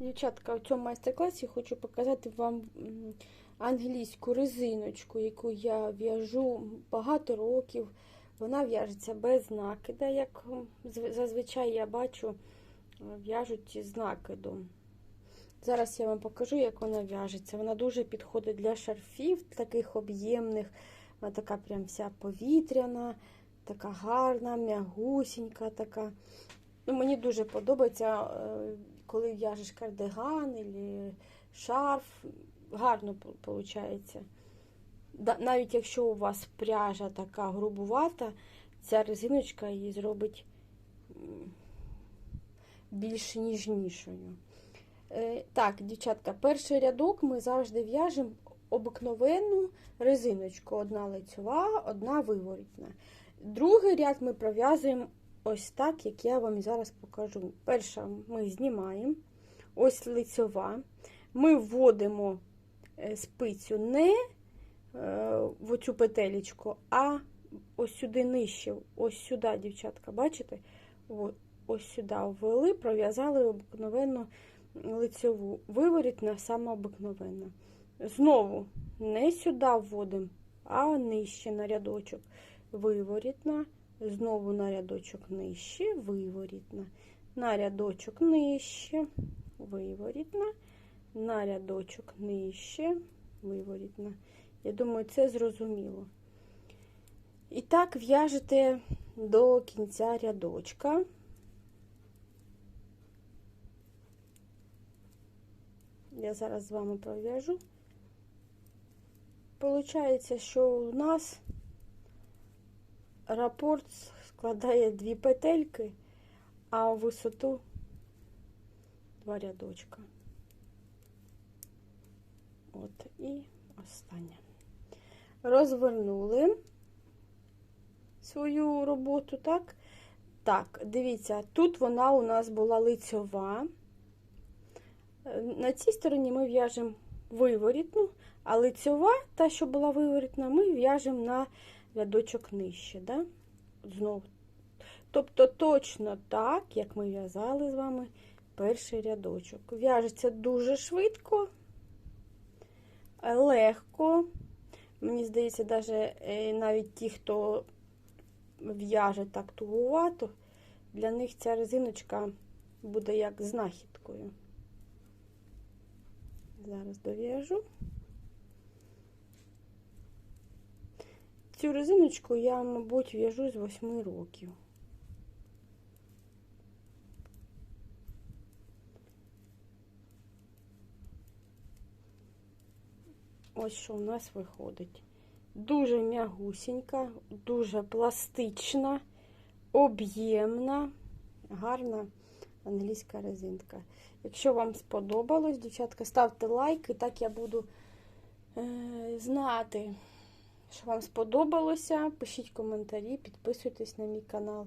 Дівчатка, в цьому майстер-класі хочу показати вам англійську резиночку, яку я в'яжу багато років. Вона в'яжеться без накида, як зазвичай я бачу, в'яжуть з накидом. Зараз я вам покажу, як вона в'яжеться. Вона дуже підходить для шарфів, таких об'ємних. Вона така прям вся повітряна, така гарна, м'ягусінька така. Ну, мені дуже подобається, е, коли в'яжеш кардиган або шарф. Гарно виходить. Навіть якщо у вас пряжа така грубувата, ця резиночка її зробить більш ніжнішою. Е, Так, дівчатка, перший рядок ми завжди в'яжемо обикновенну резиночку. Одна лицьова, одна виворітна. Другий ряд ми пров'язуємо ось так, як я вам зараз покажу. Перша ми знімаємо, ось лицьова. Ми вводимо е, спицю не е, в оцю петелечку, а ось сюди нижче, ось сюди, дівчатка, бачите? Ось сюди ввели, пров'язали обикновенну лицьову. Виворітна сама обикновенна. Знову не сюди вводимо, а нижче на рядочок. Виворітна, знову на рядочок нижче, виворітна. На рядочок нижче, виворітна, на рядочок нижче, виворітна. Я думаю, це зрозуміло. І так в'яжете до кінця рядочка. Я зараз з вами пров'яжу. Получається, що у нас рапорт складає дві петельки, а у висоту два рядочка. От і останнє. Розвернули свою роботу, так? Так, дивіться, тут вона у нас була лицьова. На цій стороні ми в'яжемо виворітну, а лицьова, та, що була виворітна, ми в'яжемо на рядочок нижче. Да? Знову. Тобто точно так, як ми в'язали з вами перший рядочок. В'яжеться дуже швидко, легко. Мені здається, даже, навіть ті, хто в'яже так тугувато, для них ця резиночка буде як знахідкою. Зараз дов'яжу. Цю резиночку я, мабуть, в'яжу з 8 років. Ось що у нас виходить. Дуже м'ягусінька, дуже пластична, об'ємна, гарна англійська резинка. Якщо вам сподобалось, дівчатка, ставте лайк, і так я буду е, знати, що вам сподобалося. Пишіть коментарі, підписуйтесь на мій канал.